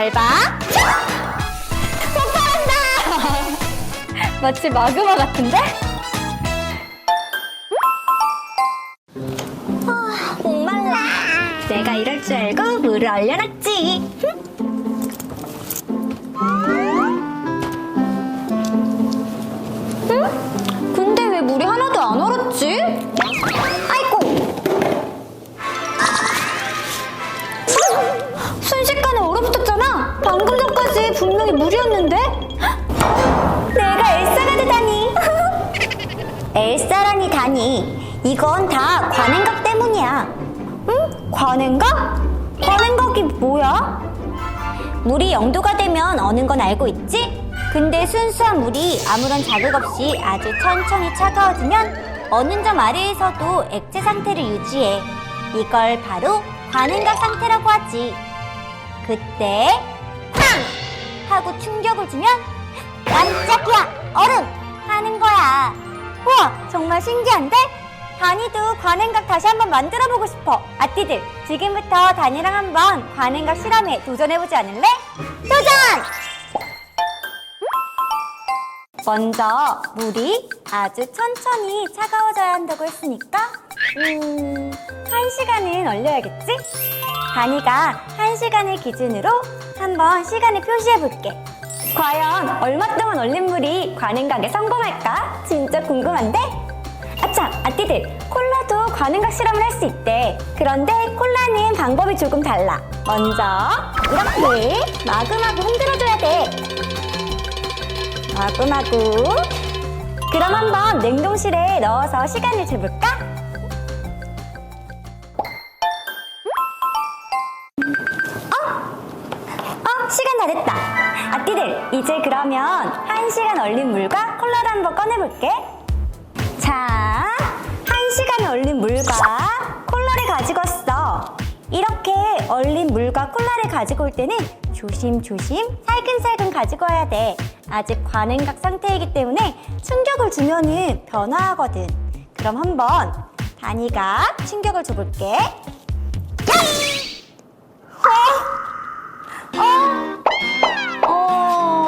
잘 봐. 폭발한다. 마치 마그마 같은데? 아, 목말라. 내가 이럴 줄 알고 물을 얼려놨지. 응? 근데 분명히 물이었는데. 내가 엘사가 되다니. 엘사라니 다니. 이건 다 관행각 때문이야. 응? 관행각? 관행각이 뭐야? 물이 0도가 되면 어는 건 알고 있지? 근데 순수한 물이 아무런 자극 없이 아주 천천히 차가워지면 어는 점 아래에서도 액체 상태를 유지해. 이걸 바로 관행각 상태라고 하지. 그때 팡! 하고 충격을 주면 깜짝이야 얼음 하는 거야. 우와 정말 신기한데? 다니도 관행각 다시 한번 만들어보고 싶어. 아띠들 지금부터 다니랑 한번 관행각 실험에 도전해보지 않을래? 도전! 먼저 물이 아주 천천히 차가워져야 한다고 했으니까 음... 한 시간은 얼려야겠지? 다니가 한 시간을 기준으로 한번 시간을 표시해 볼게 과연 얼마 동안 얼린 물이 관행각에 성공할까? 진짜 궁금한데? 아참, 아띠들 콜라도 관행각 실험을 할 수 있대 그런데 콜라는 방법이 조금 달라 먼저 이렇게 마구마구 흔들어줘야 돼 마구마구 그럼 한번 냉동실에 넣어서 시간을 재볼까? 그러면 한 시간 얼린 물과 콜라를 한번 꺼내볼게. 자, 한 시간 얼린 물과 콜라를 가지고 왔어. 이렇게 얼린 물과 콜라를 가지고 올 때는 조심조심 살근살근 가지고 와야 돼. 아직 관행각 상태이기 때문에 충격을 주면은 변화하거든. 그럼 한번 다니가 충격을 줘볼게. 어,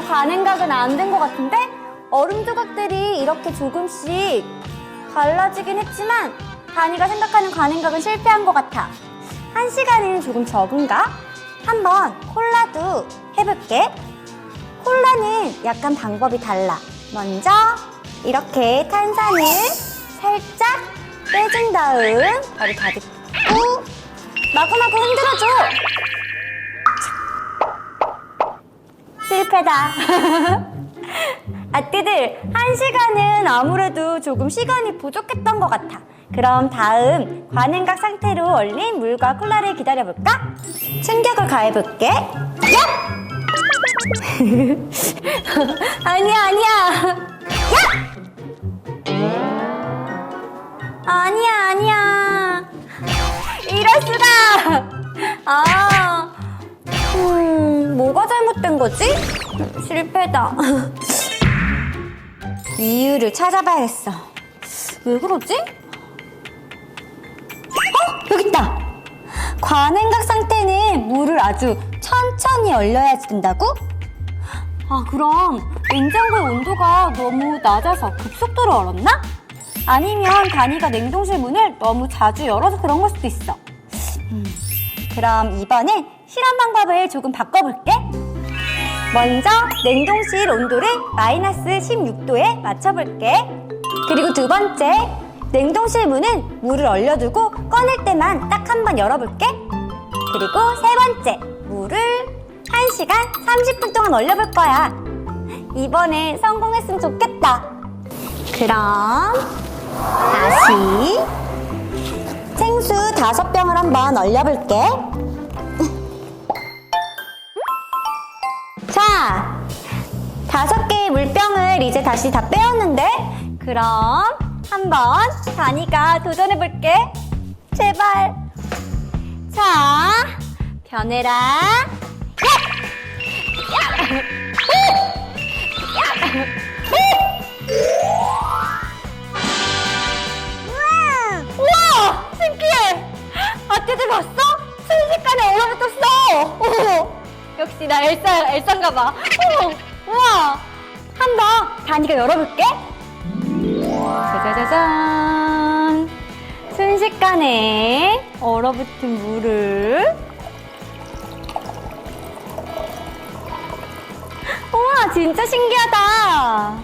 가능각은 안 된 것 같은데? 얼음 조각들이 이렇게 조금씩 갈라지긴 했지만 다니가 생각하는 가능각은 실패한 것 같아. 한 시간은 조금 적은가? 한번 콜라도 해볼게. 콜라는 약간 방법이 달라. 먼저 이렇게 탄산을 살짝 빼준 다음 바로 다듬고 마구마구 흔들어줘. 실패다. 아띠들, 한 시간은 아무래도 조금 시간이 부족했던 것 같아. 그럼 다음 관행각 상태로 얼린 물과 콜라를 기다려볼까? 충격을 가해볼게. 야! 아니야, 아니야. 야! 거지? 실패다. 이유를 찾아봐야겠어. 왜 그러지? 어? 여기 있다! 관행각 상태는 물을 아주 천천히 얼려야 된다고? 아, 그럼 냉장고의 온도가 너무 낮아서 급속도로 얼었나? 아니면 다니가 냉동실 문을 너무 자주 열어서 그런 걸 수도 있어. 그럼 이번엔 실험 방법을 조금 바꿔볼게. 먼저 냉동실 온도를 마이너스 16도에 맞춰볼게. 그리고 두 번째, 냉동실 문은 물을 얼려두고 꺼낼 때만 딱 한 번 열어볼게. 그리고 세 번째, 물을 1시간 30분 동안 얼려볼 거야. 이번에 성공했으면 좋겠다. 그럼 다시 생수 다섯 병을 한번 얼려볼게. 물병을 이제 다시 다 빼었는데, 그럼 한번 다니가 도전해볼게. 제발. 자, 변해라. 우와! 신기해! 아띠들 봤어? 순식간에 얼어붙었어! 오! 역시 나 엘사인가 봐. 어, 우와. 다니가 열어볼게. 짜자자잔. 순식간에 얼어붙은 물을 우와 진짜 신기하다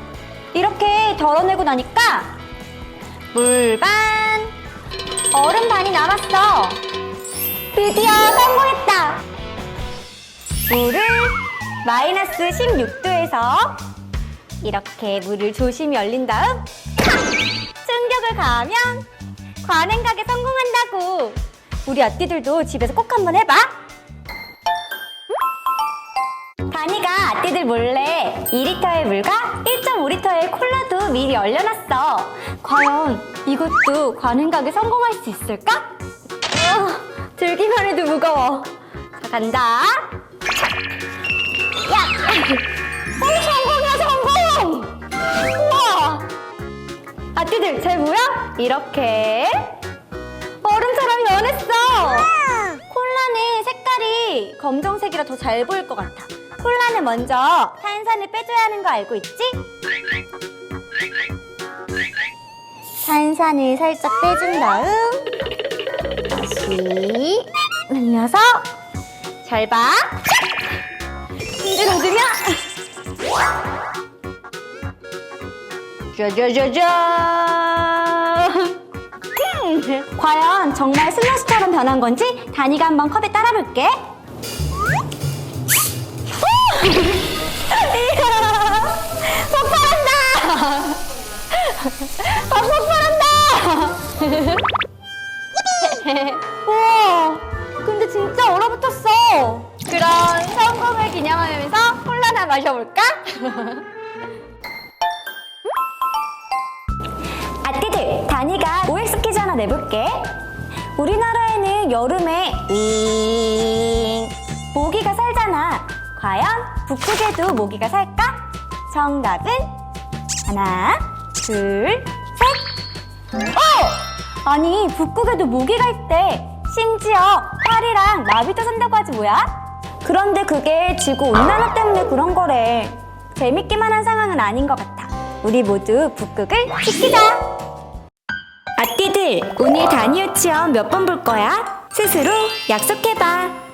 이렇게 덜어내고 나니까 물반 얼음 반이 남았어 드디어 성공했다 물을 마이너스 16도에서 이렇게 물을 조심히 열린 다음 탁! 충격을 가하면 관행각에 성공한다고 우리 아띠들도 집에서 꼭 한번 해봐 다니가 아띠들 몰래 2리터의 물과 1.5리터의 콜라도 미리 얼려놨어 과연 이것도 관행각에 성공할 수 있을까? 어, 들기만 해도 무거워 자 간다 야! 어, 성공 아띠들 잘 보여? 이렇게 얼음처럼 연했어. 콜라는 색깔이 검정색이라 더 잘 보일 것 같아. 콜라는 먼저 탄산을 빼줘야 하는 거 알고 있지? 탄산을 살짝 빼준 다음 다시 흘려서 잘 봐. 흔들어주면 짜자자잔! 음, 과연 정말 슬러시처럼 변한 건지 다니가 한번 컵에 따라볼게. 오! 이야, 폭발한다! 아, 폭발한다! 우와, 근데 진짜 얼어붙었어. 그럼 성공을 기념하면서 콜라나 마셔볼까? 다니가 OX 퀴즈 하나 내볼게. 우리나라에는 여름에 윙 모기가 살잖아. 과연 북극에도 모기가 살까? 정답은 하나, 둘, 셋. 어! 아니 북극에도 모기가 있대. 심지어 파리랑 나비도 산다고 하지 뭐야? 그런데 그게 지구 온난화 때문에 그런 거래. 재밌기만 한 상황은 아닌 것 같아. 우리 모두 북극을 지키자. 오늘 다니 유치원 몇번 볼 거야? 스스로 약속해봐.